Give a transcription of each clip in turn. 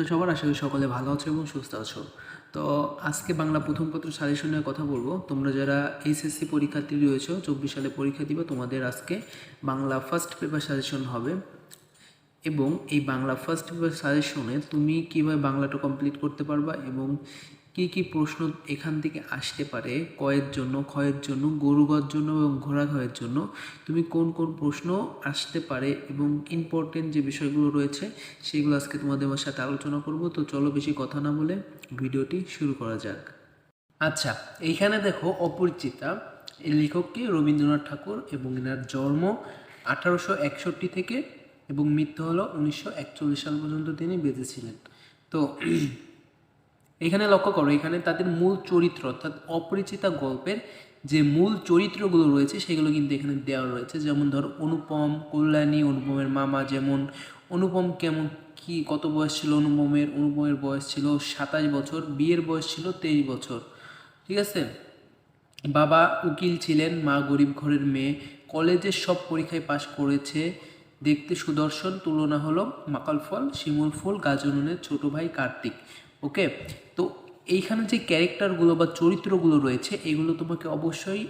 তো সবার আশা করি সকলে ভালো আছো এবং সুস্থ আছো। তো আজকে বাংলা প্রথম পত্র সাজেশন নিয়ে কথা বলব। তোমরা যারা এইচএসসি পরীক্ষার্থী রয়েছো, চব্বিশ সালে পরীক্ষা দিবে, তোমাদের আজকে বাংলা ফার্স্ট পেপার সাজেশন হবে। এবং এই বাংলা ফার্স্ট পেপার সাজেশনে তুমি কীভাবে বাংলাটা কমপ্লিট করতে পারবা এবং কি কি প্রশ্ন এখান থেকে আসতে পারে? কয়ের জন্য, ক্ষয়ের জন্য গরুগর জন্য এবং ঘোড়া ঘয়ের জন্য? তুমি কোন কোন প্রশ্ন আসতে পারে এবং ইম্পর্টেন্ট যে বিষয়গুলো রয়েছে সেগুলো আজকে তোমাদের সাথে আলোচনা করব। তো চলো বেশি কথা না বলে ভিডিওটি শুরু করা যাক। আচ্ছা এইখানে দেখো অপরিচিতা। এই লেখককে রবীন্দ্রনাথ ঠাকুর এবং এনার জন্ম আঠারোশো একষট্টি থেকে এবং মৃত্যু হলো উনিশশো একচল্লিশ সাল পর্যন্ত তিনি বেঁচেছিলেন তো এখানে লক্ষ্য করো, এখানে তাদের মূল চরিত্র অর্থাৎ অপরিচিতা গল্পের যে মূল চরিত্রগুলো রয়েছে, সেগুলো কিন্তু এখানে দেওয়া রয়েছে। যেমন ধর, অনুপম, কল্যাণী, অনুপমের মামা যেমন, অনুপম কেমন, কি, কত বয়স ছিল অনুপমের? অনুপমের বয়স ছিল সাতাশ বছর, বিয়ের বয়স ছিল তেইশ বছর, ঠিক আছে? বাবা উকিল ছিলেন, মা গরিব ঘরের মেয়ে, কলেজের সব পরীক্ষায় পাশ করেছে, দেখতে সুদর্শন, তুলনা হলো মাকাল ফল, শিমুল ফুল, গাজনুনের ছোট ভাই কার্তিক। ওকে তো এইখানে যে ক্যারেক্টারগুলো বা চরিত্রগুলো রয়েছে, এগুলো তোমাকে অবশ্যই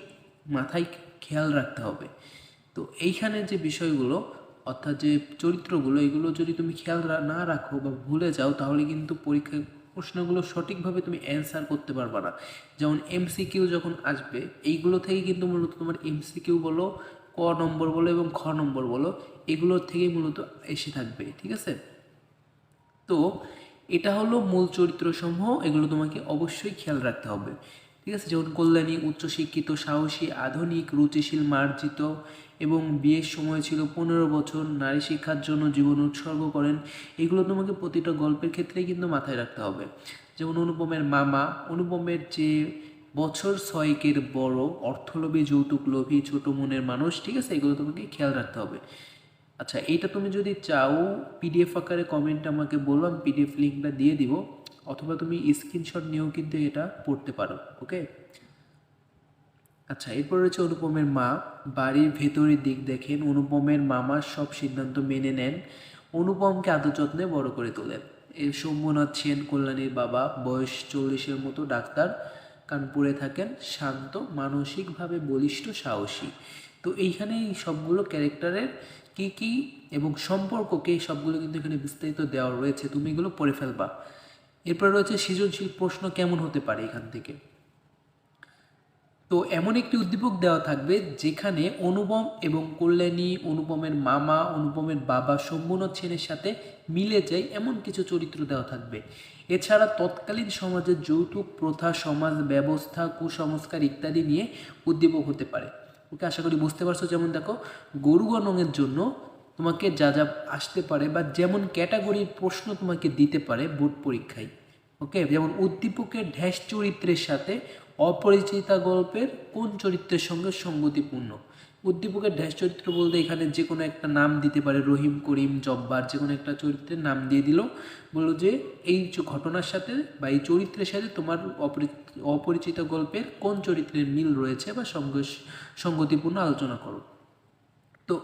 মাথায় খেয়াল রাখতে হবে। তো এইখানে যে বিষয়গুলো, অর্থাৎ যে চরিত্রগুলো, এগুলো যদি তুমি খেয়াল না রাখো বা ভুলে যাও, তাহলে কিন্তু পরীক্ষায় প্রশ্নগুলো সঠিকভাবে তুমি অ্যান্সার করতে পারবে না। যেমন এমসিকিউ যখন আসবে, এইগুলো থেকে কিন্তু মূলত তোমার এমসিকিউ বলো, ক নম্বর বলো এবং খ নম্বর বলো এগুলোর থেকে মূলত এসে থাকবে, ঠিক আছে? তো এটা হলো মূল চরিত্র সমূহ এগুলো তোমাকে অবশ্যই খেয়াল রাখতে হবে। ঠিক আছে? যেমন কল্যাণী, উচ্চশিক্ষিত, সাহসী, আধুনিক, রুচিশীল, মার্জিত এবং বিয়ের সময় ছিল পনেরো বছর, নারী শিক্ষার জন্য জীবন উৎসর্গ করেন। এগুলো তোমাকে প্রতিটা গল্পের ক্ষেত্রেই কিন্তু মাথায় রাখতে হবে। যেমন অনুপমের মামা, অনুপমের যে বছর ছয়েকের বড় অর্থলোভী যৌতুক লোভী ছোট মনের মানুষ, ঠিক আছে? এগুলো তোমাকে খেয়াল রাখতে হবে। আচ্ছা এইটা তুমি যদি চাও পিডিএফ আকারে কমেন্ট আমাকে বলব আমি পিডিএফ লিঙ্কটা দিয়ে দিব, অথবা তুমি স্ক্রিনশট নিয়েও কিন্তু এটা পড়তে পারো ওকে আচ্ছা এরপর রয়েছে অনুপমের মা। বাড়ির ভেতরের দিক দেখেন, অনুপমের মামার সব সিদ্ধান্ত মেনে নেন। অনুপমকে আদর যত্নে বড় করে তোলেন। এই সৌম্যনাথ সেন, কল্যাণীর বাবা, বয়স চল্লিশের মতো ডাক্তার কানপুরে থাকেন, শান্ত, মানসিকভাবে বলিষ্ঠ, সাহসী। তো এইখানে এই সবগুলো ক্যারেক্টারের কি কি এবং সম্পর্ককে সবগুলো কিন্তু এখানে বিস্তারিত দেওয়া রয়েছে। তুমি এগুলো পড়ে ফেলবা। এরপর রয়েছে সৃজনশীল প্রশ্ন কেমন হতে পারে এখান থেকে? তো এমন একটি উদ্দীপক দেওয়া থাকবে যেখানে অনুপম এবং কল্যাণী, অনুপমের মামা, অনুপমের বাবা শম্ভুনাথ সেনের সাথে মিলে যায় এমন কিছু চরিত্র দেওয়া থাকবে। এছাড়া তৎকালীন সমাজের যৌতুক, প্রথা, সমাজ ব্যবস্থা, কুসংস্কার ইত্যাদি নিয়ে উদ্দীপক হতে পারে। ওকে আশা করি বুঝতে পারছ, যেমন দেখো, গরু গণনের জন্য তোমাকে যা যা আসতে পারে বা যেমন ক্যাটাগরির প্রশ্ন তোমাকে দিতে পারে বোর্ড পরীক্ষায়, ওকে? যেমন উদ্দীপকের ঢ্যাস চরিত্রের সাথে অপরিচিতা গল্পের কোন চরিত্রের সঙ্গে সঙ্গতিপূর্ণ? উদ্দীপকের ঢ্যাস চরিত্র বলতে এখানে যে কোনো একটা নাম দিতে পারে, রহিম, করিম, জব্বার, যে কোনো একটা চরিত্রের নাম দিয়ে দিল। বলল যে এই ঘটনার সাথে বা এই চরিত্রের সাথে তোমার অপরি- অপরিচিত গল্পের কোন চরিত্রের মিল রয়েছে বা সঙ্গ সঙ্গতিপূর্ণ আলোচনা করো। তো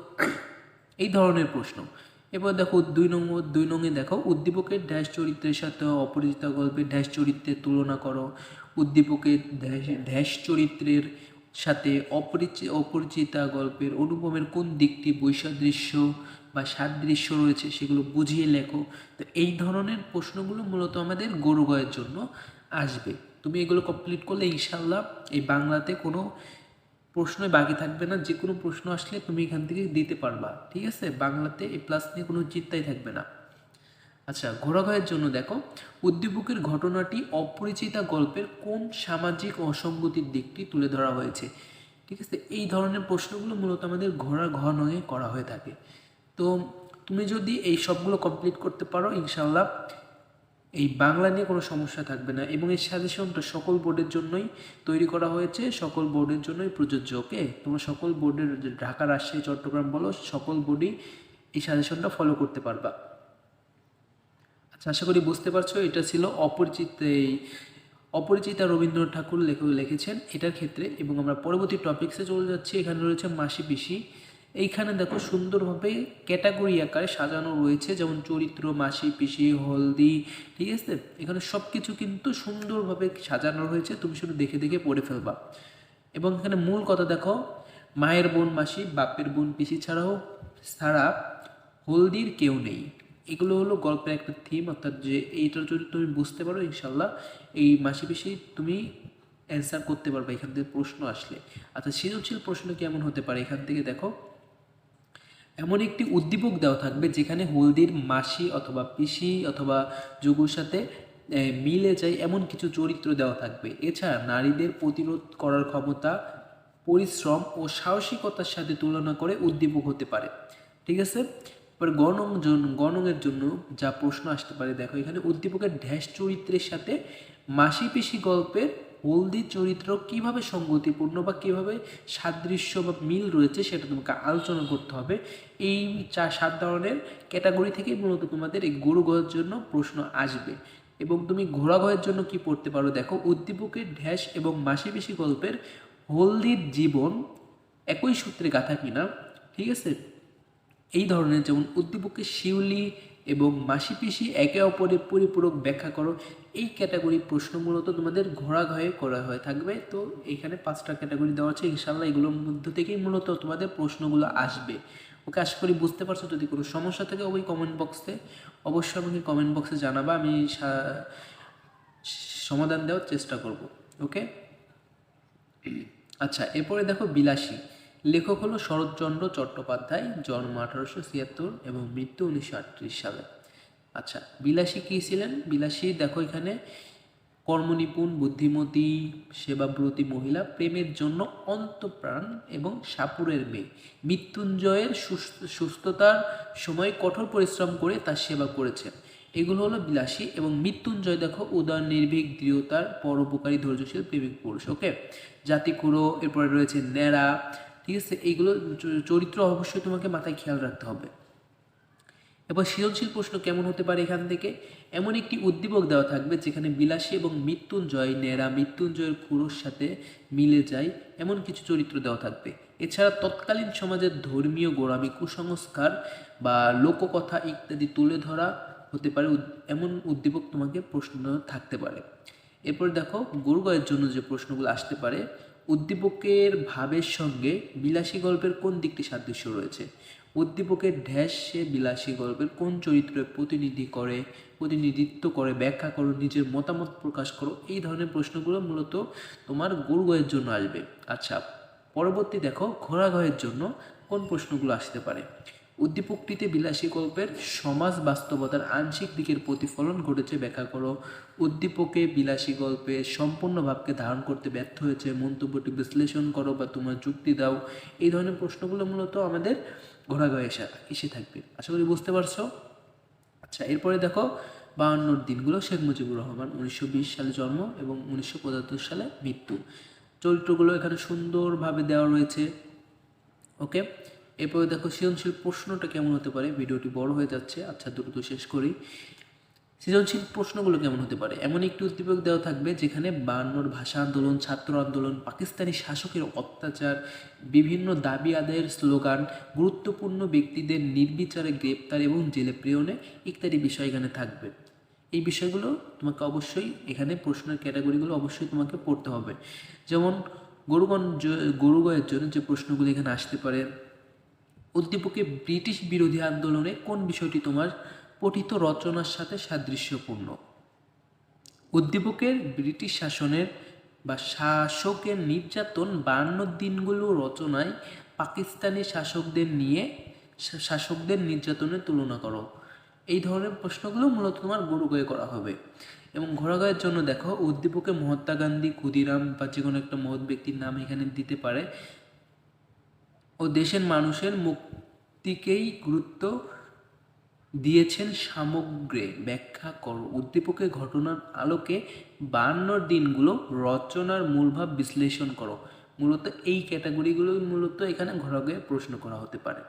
এই ধরনের প্রশ্ন। এবার দেখো দুই নম্বর দুই নঙে দেখো, উদ্দীপকের ড্যাশ চরিত্রের সাথে অপরিচিত গল্পের ড্যাশ চরিত্রের তুলনা করো। উদ্দীপকের ড্যাশ- ড্যাশ চরিত্রের সাথে অপরিচি, অপরিচিতা গল্পের অনুপমের কোন দিকটি বৈসাদৃশ্য বা সাদৃশ্য রয়েছে সেগুলো বুঝিয়ে লেখো। তো এই ধরনের প্রশ্নগুলো মূলত আমাদের গরু গয়ের জন্য আসবে। তুমি এগুলো কমপ্লিট করলে ইনশাল্লাহ এই বাংলাতে কোনো প্রশ্নই বাকি থাকবে না। যে কোনো প্রশ্ন আসলে তুমি এখান থেকে দিতে পারবা। ঠিক আছে? বাংলাতে এ প্লাস নিয়ে কোনো চিন্তাই থাকবে না। আচ্ছা ঘোড়াঘয়ের জন্য দেখো, উদ্দীপকের ঘটনাটি অপরিচিতা গল্পের কোন সামাজিক অসঙ্গতির দিকটি তুলে ধরা হয়েছে? ঠিক আছে, এই ধরনের প্রশ্নগুলো মূলত আমাদের ঘোড়া ঘ নয়ে করা হয়ে থাকে। তো তুমি যদি এই সবগুলো কমপ্লিট করতে পারো ইনশাল্লাহ এই বাংলা নিয়ে কোনো সমস্যা থাকবে না এবং এই সাজেশনটা সকল বোর্ডের জন্যই তৈরি করা হয়েছে, সকল বোর্ডের জন্যই প্রযোজ্য, ওকে? তোমরা সকল বোর্ডের, ঢাকা, রাজশাহী, চট্টগ্রাম বলো, সকল বোর্ডই এই সাজেশনটা ফলো করতে পারবা। আশা করি বুঝতে পারছ, এটা ছিল অপরিচিত এই অপরিচিতা রবীন্দ্রনাথ ঠাকুর লেখক লিখেছেন এটার ক্ষেত্রে এবং আমরা পরবর্তী টপিক্সে চলে যাচ্ছি। এখানে রয়েছে মাসি পিসি। এইখানে দেখো সুন্দরভাবে ক্যাটাগরি আকারে সাজানো রয়েছে, যেমন চরিত্র, মাসি পিসি, হলদি, ঠিক আছে? এখানে সব কিছু কিন্তু সুন্দরভাবে সাজানো রয়েছে, তুমি শুধু দেখে দেখে পড়ে ফেলবা। এবং এখানে মূল কথা দেখো, মায়ের বোন মাসি, বাপের বোন পিসি ছাড়াও, ছাড়া হলদির কেউ নেই। এগুলো হলো গল্পের একটা থিম অর্থাৎ যে এইটার যদি তুমি বুঝতে পারো ইনশাল্লাহ এই মাসি পিসি তুমি অ্যান্সার করতে পারবে, এখান থেকে প্রশ্ন আসলে। আচ্ছা সৃজনশীল প্রশ্ন কেমন হতে পারে? এখান থেকে দেখো। এমন একটি উদ্দীপক দেওয়া থাকবে যেখানে হলদির মাসি অথবা পিসি অথবা যোগুর সাথে মিলে যায় এমন কিছু চরিত্র দেওয়া থাকবে। এছাড়া নারীদের প্রতিরোধ করার ক্ষমতা, পরিশ্রম ও সাহসিকতার সাথে তুলনা করে উদ্দীপক হতে পারে। ঠিক আছে? এবার গণং জন- গণংয়ের জন্য যা প্রশ্ন আসতে পারে, দেখো এখানে উদ্দীপকের ড্যাশ চরিত্রের সাথে মাসি পিসি গল্পের হলদি চরিত্র কীভাবে সঙ্গতিপূর্ণ বা কীভাবে সাদৃশ্য বা মিল রয়েছে সেটা তোমাকে আলোচনা করতে হবে। এই চার সাত ধরনের ক্যাটাগরি থেকেই মূলত তোমাদের এই গরু গয়ের জন্য প্রশ্ন আসবে। এবং তুমি ঘোড়া গয়ের জন্য কি পড়তে পারো? দেখো উদ্দীপকের ঢ্যাস এবং মাসি পিসি গল্পের হলদির জীবন একই সূত্রে গাথা কিনা, ঠিক আছে? এই ধরনের যেমন উদ্দীপকে শিউলি এবং মাসি পিসি একে অপরের পরিপূরক ব্যাখ্যা করো, এই ক্যাটাগরি প্রশ্ন মূলত তোমাদের ঘোড়া ঘয়ে করা হয়ে থাকবে। তো এখানে পাঁচটা ক্যাটাগরি দেওয়া আছে ইনশাল্লাহ এগুলোর মধ্যে থেকেই মূলত তোমাদের প্রশ্নগুলো আসবে। ওকে, আশা করি বুঝতে পারছ, যদি কোনো সমস্যা থাকে ওই কমেন্ট বক্সে অবশ্যই আমাকে কমেন্ট বক্সে জানাবা, আমি সমাধান দেওয়ার চেষ্টা করব। ওকে? আচ্ছা এরপরে দেখো বিলাসী। লেখক হলো শরৎচন্দ্র চট্টোপাধ্যায়, জন্ম আঠারোশো ছিয়াত্তর এবং মৃত্যু উনিশশো আটত্রিশ সালে। আচ্ছা বিলাসী কী ছিলেন? বিলাসী, দেখো এখানে, কর্মনিপুণ, বুদ্ধিমতী, সেবাব্রতী মহিলা, প্রেমের জন্য অন্তপ্রাণ এবং সাপুরের মেয়ে। মৃত্যুঞ্জয়ের সুস্থ, সুস্থতার সময় কঠোর পরিশ্রম করে তার সেবা করেছেন। এগুলো হলো বিলাসী এবং মৃত্যুঞ্জয়, দেখো, উদার, নির্ভীক, দৃঢ়তার, পরোপকারী, ধৈর্যশীল, প্রেমিক পুরুষ, ওকে? জাতি কুড়ো এরপরে রয়েছে ন্যাড়া ঠিক আছে? এইগুলো চরিত্র অবশ্যই তোমাকে মাথায় খেয়াল রাখতে হবে। এবার সৃজনশীল প্রশ্ন কেমন হতে পারে এখান থেকে? এমন একটি উদ্দীপক দেওয়া থাকবে যেখানে বিলাসী এবং মৃত্যুঞ্জয় নেরা মৃত্যুঞ্জয়ের খুঁড়োর সাথে মিলে যায়, এমন কিছু চরিত্র দেওয়া থাকবে। এছাড়া তৎকালীন সমাজের ধর্মীয় গোড়ামি, কুসংস্কার বা লোককথা ইত্যাদি তুলে ধরা হতে পারে। এমন উদ্দীপক তোমাকে প্রশ্ন থাকতে পারে। এরপর দেখো, গরুগয়ের জন্য যে প্রশ্নগুলো আসতে পারে উদ্দীপকের ভাবের সঙ্গে বিলাসী গল্পের কোন দিকটি সাদৃশ্য রয়েছে? উদ্দীপকের ঢ্যাসে বিলাসী গল্পের কোন চরিত্রে প্রতিনিধি করে, প্রতিনিধিত্ব করে, ব্যাখ্যা করো, নিজের মতামত প্রকাশ করো? এই ধরনের প্রশ্নগুলো মূলত তোমার গরুগয়ের জন্য আসবে। আচ্ছা পরবর্তী দেখো, ঘোড়াগয়ের জন্য কোন প্রশ্নগুলো আসতে পারে? উদ্দীপকটিতে বিলাসী গল্পের সমাজ বাস্তবতার আংশিক দিকের প্রতিফলন ঘটেছে ব্যাখ্যা করো। উদ্দীপকে বিলাসী গল্পে সম্পূর্ণ ভাবকে ধারণ করতে ব্যর্থ হয়েছে। মন্তব্যটি বিশ্লেষণ করো বা তোমার যুক্তি দাও। এই ধরনের প্রশ্নগুলো মূলত আমাদের ঘোড়াগয়ে এসে এসে থাকবে। আশা করি বুঝতে পারছ? আচ্ছা এরপরে দেখো বাহান্নর দিনগুলো শেখ মুজিবুর রহমান উনিশশো বিশ সালে জন্ম এবং উনিশশো পঁচাত্তর সালে মৃত্যু। চরিত্রগুলো এখানে সুন্দরভাবে দেওয়া রয়েছে। ওকে? এরপরে দেখো সৃজনশীল প্রশ্নটা কেমন হতে পারে? ভিডিওটি বড় হয়ে যাচ্ছে। আচ্ছা দ্রুত শেষ করি। সৃজনশীল প্রশ্নগুলো কেমন হতে পারে? এমন একটি উদ্দীপক দেওয়া থাকবে যেখানে বায়ান্নর ভাষা আন্দোলন, ছাত্র আন্দোলন, পাকিস্তানি শাসকের অত্যাচার, বিভিন্ন দাবি আদায়ের স্লোগান, গুরুত্বপূর্ণ ব্যক্তিদের নির্বিচারে গ্রেপ্তার এবং জেলে প্রেরণে ইত্যাদি বিষয় এখানে থাকবে। এই বিষয়গুলো তোমাকে অবশ্যই এখানে প্রশ্নের ক্যাটাগরিগুলো অবশ্যই তোমাকে পড়তে হবে। যেমন গরুগঞ্জ, গরুগয়ের জন্য যে প্রশ্নগুলো এখানে আসতে পারে উদ্দীপকে ব্রিটিশ বিরোধী আন্দোলনে কোন বিষয়টি তোমার পঠিত রচনার সাথে সাদৃশ্যপূর্ণ? উদ্দীপকের ব্রিটিশ শাসনের বা শাসকের নির্যাতন বায়ান্ন দিনগুলো রচনায় পাকিস্তানি শাসকদের নিয়ে শাসকদের নির্যাতনের তুলনা করো। এই ধরনের প্রশ্নগুলো মূলত তোমার গরুগয়ে করা হবে। এবং ঘোড়াগয়ের জন্য দেখো, উদ্দীপকে মহাত্মা গান্ধী, ক্ষুদিরাম বা যে কোনো একটা মহৎ ব্যক্তির নাম এখানে দিতে পারে। ও দেশের মানুষের মুক্তিকেই গুরুত্ব দিয়েছেন সামগ্রে। ব্যাখ্যা করো। উদ্দীপকের ঘটনার আলোকে বায়ান্নর দিনগুলো রচনার মূলভাব বিশ্লেষণ করো। মূলত এই ক্যাটাগরিগুলো মূলত এখানে ঘরগে প্রশ্ন করা হতে পারে।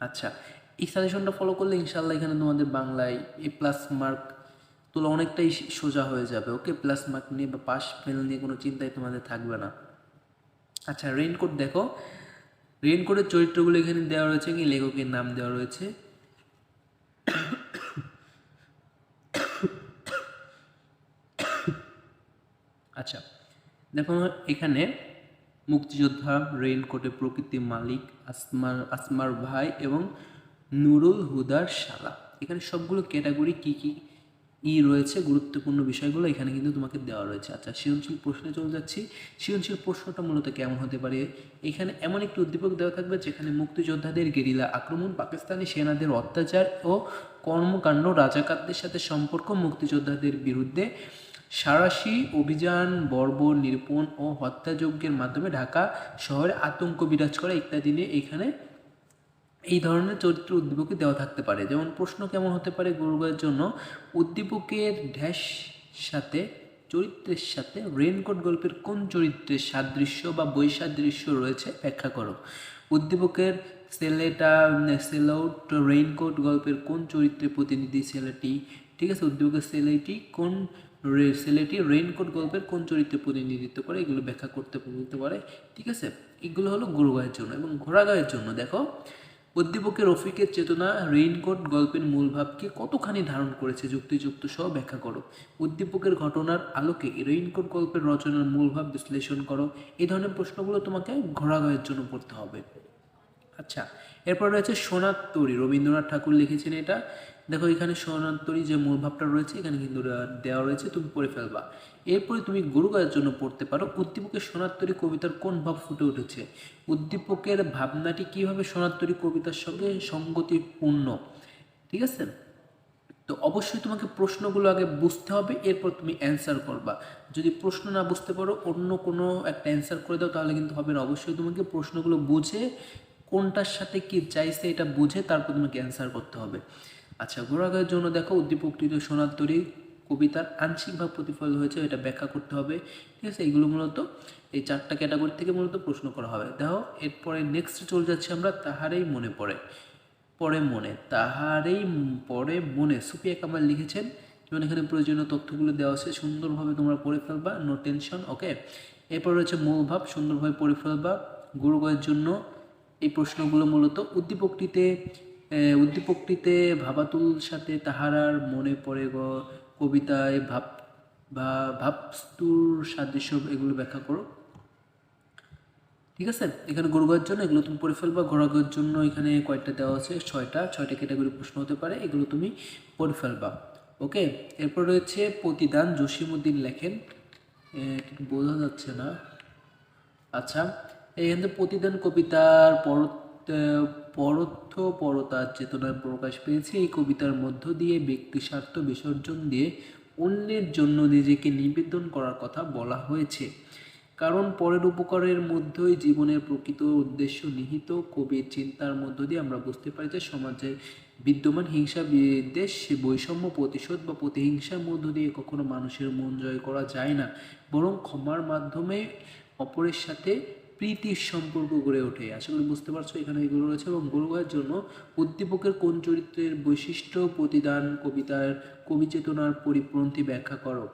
আচ্ছা এই সাজেশনটা ফলো করলে ইনশাল্লাহ এখানে তোমাদের বাংলায় এ প্লাস মার্ক তোলা অনেকটাই সোজা হয়ে যাবে। ওকে প্লাস মার্ক নিয়ে বা পাস ফেল নিয়ে কোনো চিন্তাই তোমাদের থাকবে না। আচ্ছা রেইনকোট দেখো। রেইনকোটের চরিত্রগুলো এখানে দেওয়া রয়েছে কি? লেখকের নাম দেওয়া রয়েছে। আচ্ছা দেখো এখানে মুক্তিযোদ্ধা, রেইনকোটের প্রকৃতির মালিক, আসমার আসমার ভাই এবং নুরুল হুদার শালা। এখানে সবগুলো ক্যাটাগরি কি কি ই রয়েছে, গুরুত্বপূর্ণ বিষয়গুলো এখানে কিন্তু তোমাকে দেওয়া রয়েছে। আচ্ছা সৃজনশীল প্রশ্নে চলে যাচ্ছি। সৃজনশীল প্রশ্নটা মূলত কেমন হতে পারে? এখানে এমন একটি উদ্দীপক দেওয়া থাকবে যেখানে মুক্তিযোদ্ধাদের গেরিলা আক্রমণ, পাকিস্তানি সেনাদের অত্যাচার ও কর্মকাণ্ড, রাজাকারদের সাথে সম্পর্ক, মুক্তিযোদ্ধাদের বিরুদ্ধে সারাশি অভিযান, বর্বর, নির্পণ ও হত্যাযজ্ঞের মাধ্যমে ঢাকা শহরে আতঙ্ক বিরাজ করা ইত্যাদি নিয়ে এখানে এই ধরনের চরিত্র উদ্দীপকে দেওয়া থাকতে পারে। যেমন প্রশ্ন কেমন হতে পারে গুরুগয়ের জন্য? উদ্দীপকের ড্যাশ সাথে, চরিত্রের সাথে রেনকোট গল্পের কোন চরিত্রের সাদৃশ্য বা বৈসাদৃশ্য রয়েছে ব্যাখ্যা করো। উদ্দীপকের ছেলেটা সেলআউট রেইনকোট গল্পের কোন চরিত্রের প্রতিনিধি ছেলেটি ঠিক আছে, উদ্দীপকের ছেলেটি কোন ছেলেটি রেইনকোট গল্পের কোন চরিত্রে প্রতিনিধিত্ব করে? এগুলো ব্যাখ্যা করতে পারে। ঠিক আছে, এগুলো হলো গুরুগায়ের জন্য এবং ঘোড়াগায়ের জন্য। দেখো উদ্দীপকের রফিকের চেতনা, রেইনকোট গল্পের মূল ভাবকে কতখানি ধারণ করেছে যুক্তিযুক্ত সহ ব্যাখ্যা করো। উদ্দীপকের ঘটনার আলোকে রেইনকোট গল্পের রচনার মূল ভাব বিশ্লেষণ করো। এই ধরনের প্রশ্নগুলো তোমাকে ঘোড়াগায়ের জন্য পড়তে হবে। আচ্ছা এরপর রয়েছে সোনার তরী। রবীন্দ্রনাথ ঠাকুর লিখেছেন এটা। দেখো, এখানে সোনার তরী যে মূল ভাবটা রয়েছে, এখানে কিন্তু দেওয়া- রয়েছে, তুমি পড়ে ফেলবা। এরপরে তুমি গুরুগায়ের জন্য পড়তে পারো, উদ্দীপকের সোনার তরী কবিতার কোন ভাব ফুটে উঠেছে? উদ্দীপকের ভাবনাটি কীভাবে সোনার তরী কবিতার সঙ্গে সঙ্গতিপূর্ণ? ঠিক আছে? তো অবশ্যই তোমাকে প্রশ্নগুলো আগে বুঝতে হবে, এরপর তুমি অ্যান্সার করবা। যদি প্রশ্ন না বুঝতে পারো, অন্য কোনো একটা অ্যান্সার করে দাও, তাহলে কিন্তু হবে না। অবশ্যই তোমাকে প্রশ্নগুলো বুঝে, কোনটার সাথে কি চাইছে এটা বুঝে, তারপর তোমাকে অ্যান্সার করতে হবে। আচ্ছা ঘোরাঘায়ের জন্য দেখো উদ্দীপকৃত সোনার তরী কবিতার আংশিকভাবে প্রতিফলিত হয়েছে, এটা ব্যাখ্যা করতে হবে। ঠিক আছে? এইগুলো মূলত এই চারটা ক্যাটাগরি থেকে মূলত প্রশ্ন করা হবে। দেখো, এরপরে নেক্সট চলে যাচ্ছি আমরা, তাহারেই মনে পড়ে। পরে মনে, তাহারেই পরে মনে। সুপিয়া কামাল লিখেছেন, যেমন এখানে প্রয়োজনীয় তথ্যগুলো দেওয়া আছে, সুন্দরভাবে তোমরা পড়ে ফেলবা নো টেনশন ওকে এরপর রয়েছে মূলভাব সুন্দরভাবে পড়ে ফেলবা। গুরুগয়ের জন্য এই প্রশ্নগুলো মূলত উদ্দীপকটিতে উদ্দীপকটিতে ভাবাতুল সাথে তাহারার মনে পড়ে গ কবিতায় ভাব, বা ভাবস্তুর সাদৃশ্য এগুলো ব্যাখ্যা করো। ঠিক আছে? এখানে গরুগার জন্য এগুলো তুমি পড়ে ফেলবা। ঘোড়াগোর জন্য এখানে কয়েকটা দেওয়া আছে? ছয়টা। ছয়টা ক্যাটাগরি প্রশ্ন হতে পারে। এগুলো তুমি পড়ে ফেলবা। ওকে? এরপর রয়েছে প্রতিদান জসিমুদ্দিন লেখেন। বোঝা যাচ্ছে না। আচ্ছা এখানে প্রতিদান কবিতার পরত পরোক্ষ পরতার চেতনার প্রকাশ পেয়েছে। এই কবিতার মধ্য দিয়ে ব্যক্তি স্বার্থ বিসর্জন দিয়ে অন্যের জন্য নিজেকে নিবেদন করার কথা বলা হয়েছে। কারণ পরের উপকারের মধ্যেই জীবনের প্রকৃত উদ্দেশ্য নিহিত। কবির চিন্তার মধ্য দিয়ে আমরা বুঝতে পারি যে সমাজে বিদ্যমান হিংসা বিদ্বেষ বৈষম্য প্রতিশোধ বা প্রতিহিংসার মধ্য দিয়ে কখনো মানুষের মন জয় করা যায় না। বরং ক্ষমার মাধ্যমে অপরের সাথে প্রীতির সম্পর্ক গড়ে ওঠে। আশা করি বুঝতে পারছ, এখানে এগুলো রয়েছে এবং গরুগায়ের জন্য উদ্দীপকের কোন চরিত্রের বৈশিষ্ট্য, প্রতিদান, কবিতার কবি চেতনার পরিপন্থী ব্যাখ্যা করো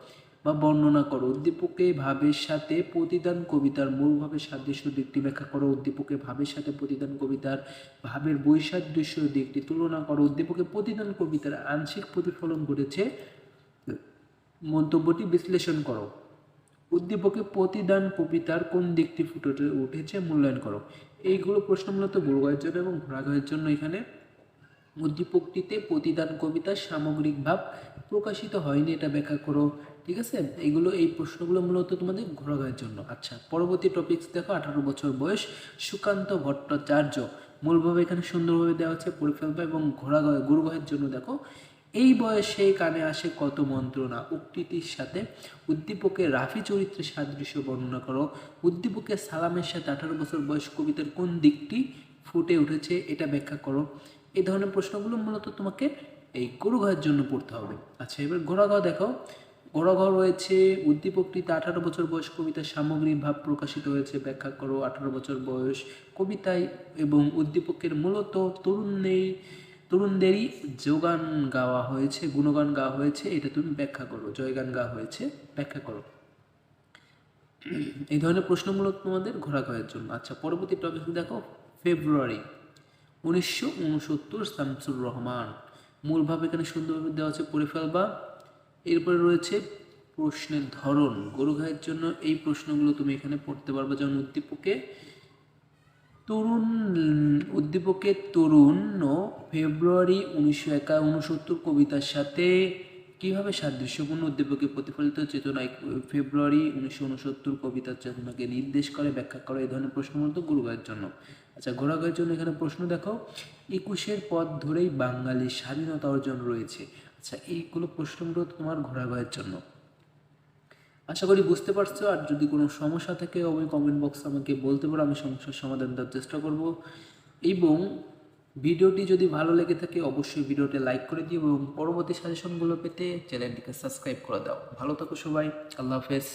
বা বর্ণনা করো। উদ্দীপকে ভাবের সাথে প্রতিদান কবিতার মূলভাবে সাদৃশ্য দিকটি ব্যাখ্যা করো। উদ্দীপকে ভাবের সাথে প্রতিদান কবিতার ভাবের বৈসাদৃশ্য দিকটি তুলনা করো। উদ্দীপকে প্রতিদান কবিতার আংশিক প্রতিফলন ঘটেছে, মন্তব্যটি বিশ্লেষণ করো। উদ্দীপকে প্রতিদান কবিতার কোন দিকটি ফুটে উঠেছে মূল্যায়ন করো। এইগুলো প্রশ্ন মূলত গুরুগায়ের জন্য এবং ঘোড়াগায়ের জন্য এখানে। উদ্দীপকটিতে প্রতিদান কবিতার সামগ্রিক ভাব প্রকাশিত হয়নি, এটা ব্যাখ্যা করো, ঠিক আছে? এগুলো এই প্রশ্নগুলো মূলত তোমাদের ঘোরাঘায়ের জন্য। আচ্ছা পরবর্তী টপিক্স দেখো, আঠারো বছর বয়স, সুকান্ত ভট্টাচার্য। মূলভাবে এখানে সুন্দরভাবে দেওয়া আছে, পড়ে এবং ঘোড়াগয় গুরুগয়ের জন্য দেখো এই বয়সে কানে আসে কত মন্ত্রণা। উক্তিটির সাথে উদ্দীপকের রাফি চরিত্রের সাদৃশ্য বর্ণনা করো। উদ্দীপকের সালামের সাথে আঠারো বছর বয়স কবিতার কোন দিকটি ফুটে উঠেছে এটা ব্যাখ্যা করো। এই ধরনের প্রশ্নগুলো মূলত তোমাকে এই গরুঘরের জন্য পড়তে হবে। আচ্ছা এবার ঘোড়াঘর দেখো। ঘোড়াঘর রয়েছে উদ্দীপকটিতে আঠারো বছর বয়স কবিতার সামগ্রিক ভাব প্রকাশিত হয়েছে, ব্যাখ্যা করো। আঠারো বছর বয়স কবিতায় এবং উদ্দীপকের মূলত তরুণদের তরুণদেরই যোগান গাওয়া হয়েছে, গুণগান গাওয়া হয়েছে, এটা তুমি ব্যাখ্যা করো, জয়গান গাওয়া হয়েছে, ব্যাখ্যা করো। এই ধরনের প্রশ্নমূলক তোমাদের ঘোরাঘরের জন্য। আচ্ছা পরবর্তী টপিক দেখো ফেব্রুয়ারি উনিশশো উনসত্তর, শামসুর রহমান। মূলভাবে এখানে সুন্দরভাবে দেওয়া আছে, পড়ে ফেলবা। এরপরে রয়েছে প্রশ্নের ধরন। গরু গায়ের জন্য এই প্রশ্নগুলো তুমি এখানে পড়তে পারবে, যেমন উদ্দীপকে। তরুণ উদ্দীপকের তরুণ ফেব্রুয়ারি উনিশশো একা উনসত্তর কবিতার সাথে কীভাবে সাদৃশ্যপূর্ণ উদ্দীপকে প্রতিফলিত চেতনায় ফেব্রুয়ারি উনিশশো উনসত্তর কবিতার চেতনাকে নির্দেশ করে, ব্যাখ্যা করে, এই ধরনের প্রশ্ন মূলত গুরুগায়ের জন্য। আচ্ছা ঘোড়াগায়ের জন্য এখানে প্রশ্ন দেখো। একুশের পথ ধরেই বাঙালির স্বাধীনতা অর্জন রয়েছে। আচ্ছা এইগুলো প্রশ্ন তোমার ঘোড়াগায়ের জন্য। আশা করি বুঝতে পারছ, আর যদি কোনো সমস্যা থাকে, অবশ্যই কমেন্ট বক্সে আমাকে বলতে পারো, আমি সমস্যার সমাধান দেওয়ার চেষ্টা করব। এবং ভিডিওটি যদি ভালো লেগে থাকে, অবশ্যই ভিডিওটি লাইক করে দিও, এবং পরবর্তী সাজেশনগুলো পেতে চ্যানেলটিকে সাবস্ক্রাইব করে দাও। ভালো থাকো সবাই, আল্লাহ হাফেজ।